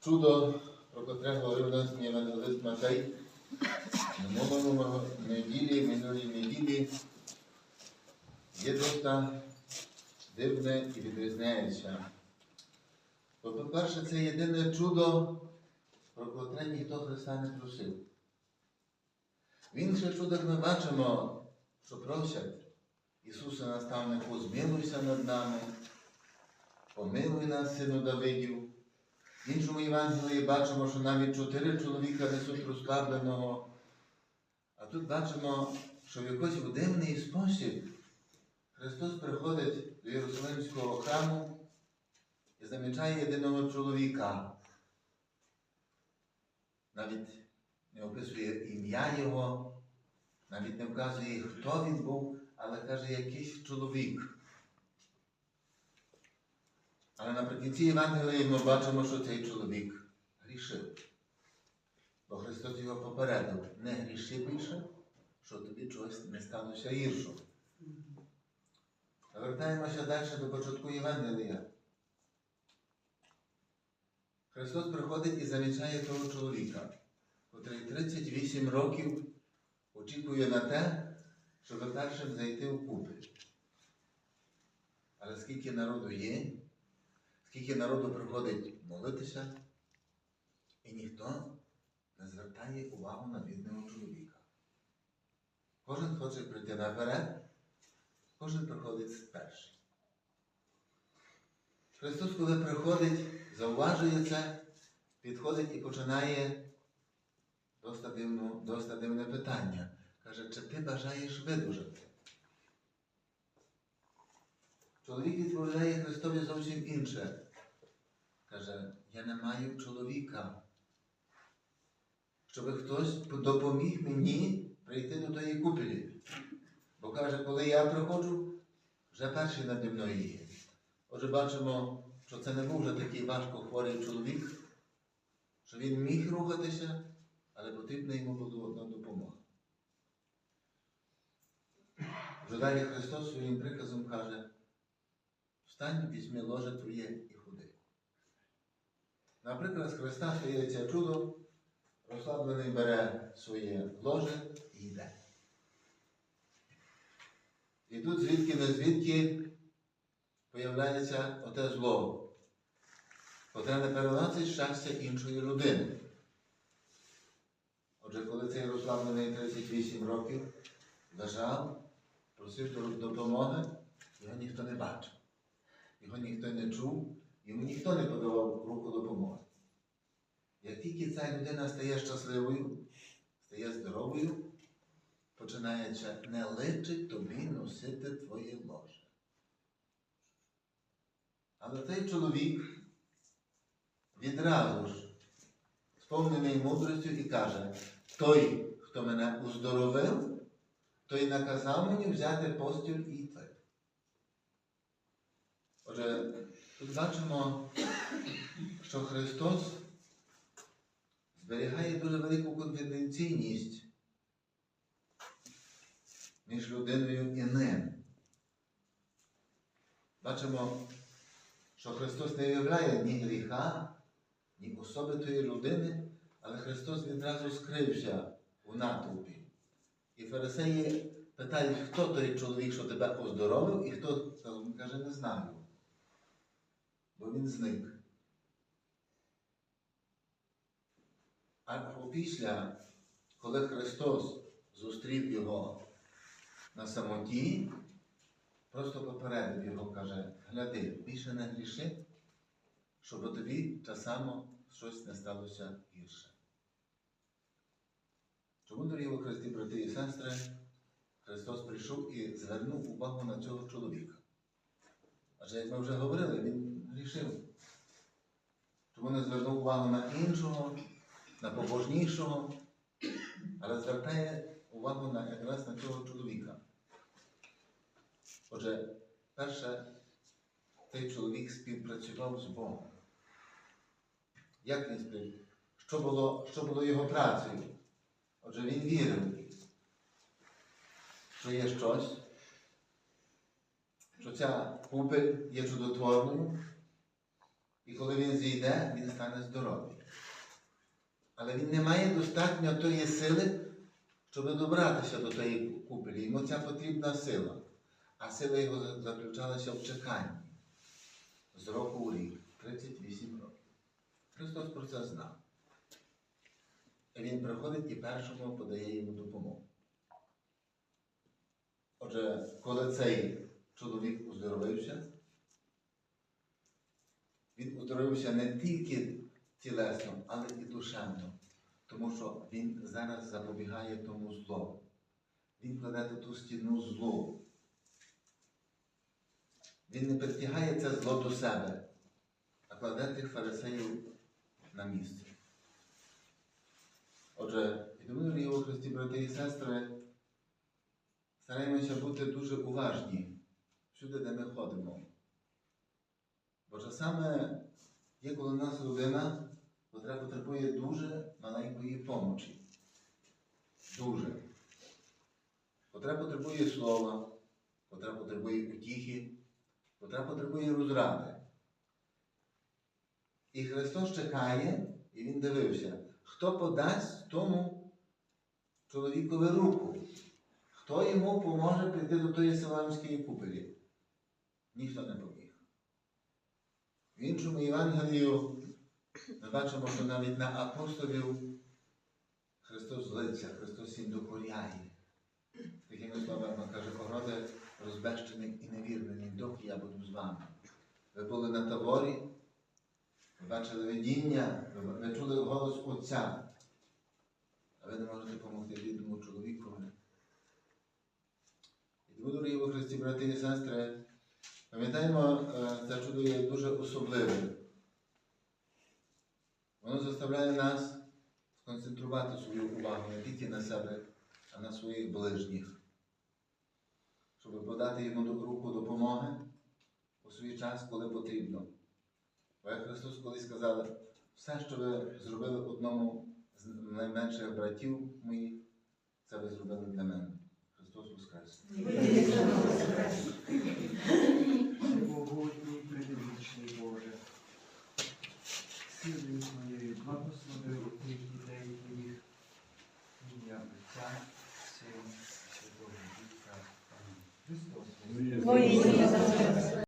Чудо, про котре говорив нас Євангелист Матей минулому неділі, минулій неділі, є доста дивне і відрізняється. Бо, по-перше, це єдине чудо, про котре ніхто Христа не просив. В інших чудах ми бачимо, що просять Ісуса наставнику, змилуйся над нами, помилуй нас, сину Давидів. В іншому Євангелії бачимо, що навіть чотири чоловіка несуть розслабленого. А тут бачимо, що в якийсь дивний спосіб Христос приходить до Єрусалимського храму і замічає єдиного чоловіка. Навіть не описує ім'я його, навіть не вказує, хто він був, але каже якийсь чоловік. Але наприкінці Євангелії ми бачимо, що цей чоловік грішив. Бо Христос його попередив, не гріши більше, що тобі чогось не сталося гіршого. Вертаємося далі до початку Євангелія. Христос приходить і замічає того чоловіка, котрий 38 років очікує на те, щоб першим зайти в купель. Але скільки народу є, скільки народу приходить молитися, і ніхто не звертає увагу на бідного чоловіка. Кожен хоче прийти наперед, кожен приходить перший. Христос, коли приходить, зауважує це, підходить і починає дивну, дивне питання. Каже, чи ти бажаєш видужати? Чоловік відповідає Христові зовсім інше. Каже, я не маю чоловіка, щоб хтось допоміг мені прийти до тої купелі. Бо каже, коли я приходжу, вже перший наді мною є. Отже, бачимо, що це не був вже такий важко хворий чоловік, що він міг рухатися, але потрібна йому була одна допомога. Вже далі Христос своїм приказом каже, встань, візьми ложе твоє і ходи. Наприклад, з Христа стається чудо, розслаблений бере своє ложе і йде. І тут звідки не звідки появляється оте зло, котре не переносить щастя іншої людини. Отже, коли цей розслаблений 38 років лежав, просив допомоги, його ніхто не бачив, його ніхто не чув, йому ніхто не подавав руку допомоги. Як тільки ця людина стає щасливою, стає здоровою, починається не личить тобі носити твоє ложе. Але цей чоловік відразу ж сповнений мудростю і каже, той, хто мене уздоровив, той наказав мені взяти постіль і йти. Отже, тут бачимо, що Христос зберігає дуже велику конфіденційність між людиною і ним. Бачимо, що Христос не виявляє ні гріха, ні особи тої людини, але Христос відразу скрився у натовпі. І фарисеї питають, хто той чоловік, що тебе оздоровив, і хто каже, не знаю. Бо він зник. А після, коли Христос зустрів його на самоті, просто попередив його, каже, гляди, більше не гріши, щоб тобі те само щось не сталося гірше. Чому, дорогі у Христі, брати і сестри, Христос прийшов і звернув увагу на цього чоловіка? Адже, як ми вже говорили, він грішив. Чому не звернув увагу на іншого, на побожнішого, але звертає увагу на якраз на цього чоловіка. Отже, перше, цей чоловік співпрацював з Богом. Як він спів? Що було, що було його працею? Отже, він вірив, що є щось, що ця купель є чудотворною, І коли він зійде, він стане здоровий. Але він не має достатньо тої сили, щоб добратися до тої купелі. Йому ця потрібна сила. А сила його заключалася в чеканні з року у рік, 38 років. Христос про це знав. І він приходить і першому подає йому допомогу. Отже, коли цей чоловік оздоровився, він оздоровився не тільки тілесно, але і душевно, тому що він зараз запобігає тому злу. Він кладе ту стіну злу. Він не притягає це зло до себе, а кладе тих фарисеїв на місце. Отже, і тому, у Христі, брати і сестри, стараємося бути дуже уважні всюди, де ми ходимо. Бо часами є коло нас людина, яка потребує дуже маленької помочі. Дуже. Котра потребує слова, котра потребує утіхи, котра потребує розради. І Христос чекає, і Він дивився, хто подасть тому чоловікові руку, хто йому поможе прийти до тої Силамської купелі. Ніхто не поміг. В іншому Євангелію ми бачимо, що навіть на апостолів Христос злиться, Христос їм докоряє. Такими словами каже, ороде розбещений і невірний, доки я буду з вами. Ви були на таборі, ви бачили видіння, ви чули голос Отця, а ви не можете допомогти бідному чоловікові. І тому, дорогі Христі, брати і сестри, пам'ятаємо, е, це чудо є дуже особливим. Воно заставляє нас сконцентрувати свою увагу не тільки на себе, а на своїх ближніх, щоб подати йому руку допомоги у свій час, коли потрібно. Бо як Христос колись сказав, все, що ви зробили одному з найменших братів моїх, це ви зробили для мене. Христос Воскрес! Могутній